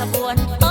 ขบวน